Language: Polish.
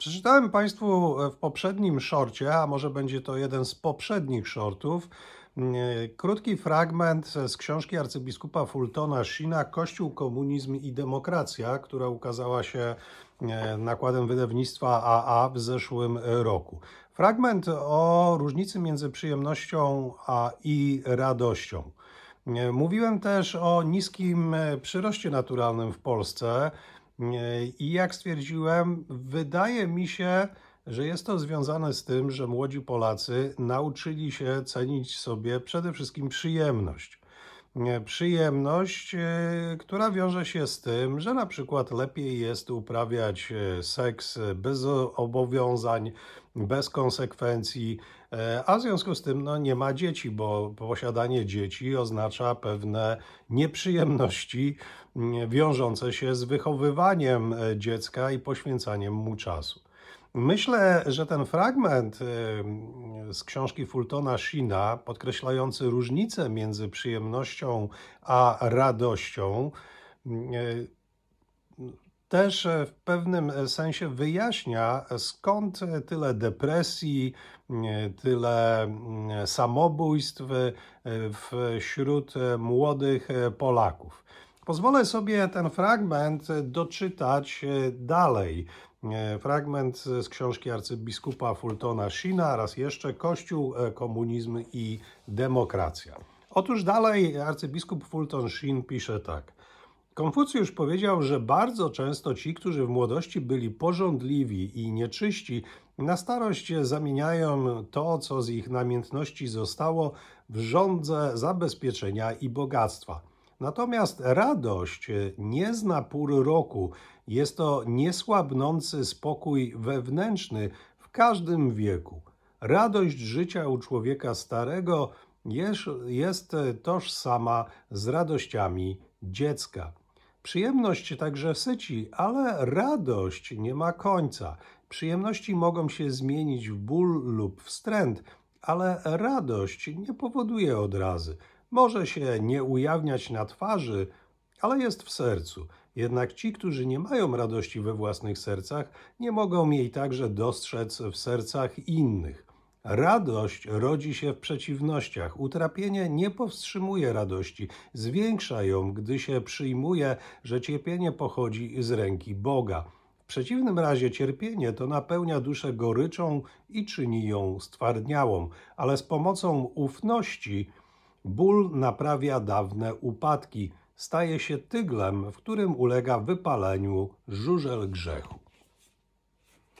Przeczytałem Państwu w poprzednim shorcie, a może będzie to jeden z poprzednich shortów, mm, krótki fragment z książki arcybiskupa Fultona Shina Kościół, komunizm i demokracja, która ukazała się e, nakładem wydawnictwa AA w zeszłym roku. Fragment o różnicy między przyjemnością a i radością. E, Mówiłem też o niskim e, przyroście naturalnym w Polsce. I jak stwierdziłem, wydaje mi się, że jest to związane z tym, że młodzi Polacy nauczyli się cenić sobie przede wszystkim przyjemność. E, Przyjemność, e, która wiąże się z tym, że na przykład lepiej jest uprawiać e, seks bez obowiązań, bez konsekwencji, a w związku z tym no, nie ma dzieci, bo posiadanie dzieci oznacza pewne nieprzyjemności wiążące się z wychowywaniem dziecka i poświęcaniem mu czasu. Myślę, że ten fragment z książki Fultona Shina, podkreślający różnicę między przyjemnością a radością, e, też e, w pewnym sensie wyjaśnia, skąd tyle depresji, nie, tyle mm, samobójstw e, wśród e, młodych e, Polaków. Pozwolę sobie ten fragment doczytać e, dalej. E, Fragment z książki arcybiskupa Fultona Shina, raz jeszcze Kościół, e, komunizm i demokracja. Otóż dalej arcybiskup Fulton Sheen pisze tak. Konfucjusz powiedział, że bardzo często ci, którzy w młodości byli porządliwi i nieczyści, na starość zamieniają to, co z ich namiętności zostało, w żądze zabezpieczenia i bogactwa. Natomiast radość nie zna pór roku. Jest to niesłabnący spokój wewnętrzny w każdym wieku. Radość życia u człowieka starego jest, jest tożsama z radościami dziecka. Przyjemność także syci, ale radość nie ma końca. Przyjemności mogą się zmienić w ból lub wstręt, ale radość nie powoduje odrazy. Może się nie ujawniać na twarzy, ale jest w sercu. Jednak ci, którzy nie mają radości we własnych sercach, nie mogą jej także dostrzec w sercach innych. Radość rodzi się w przeciwnościach. Utrapienie nie powstrzymuje radości, zwiększa ją, gdy się przyjmuje, że cierpienie pochodzi z ręki Boga. W przeciwnym razie cierpienie to napełnia duszę goryczą i czyni ją stwardniałą, ale z pomocą ufności ból naprawia dawne upadki, staje się tyglem, w którym ulega wypaleniu żużel grzechu.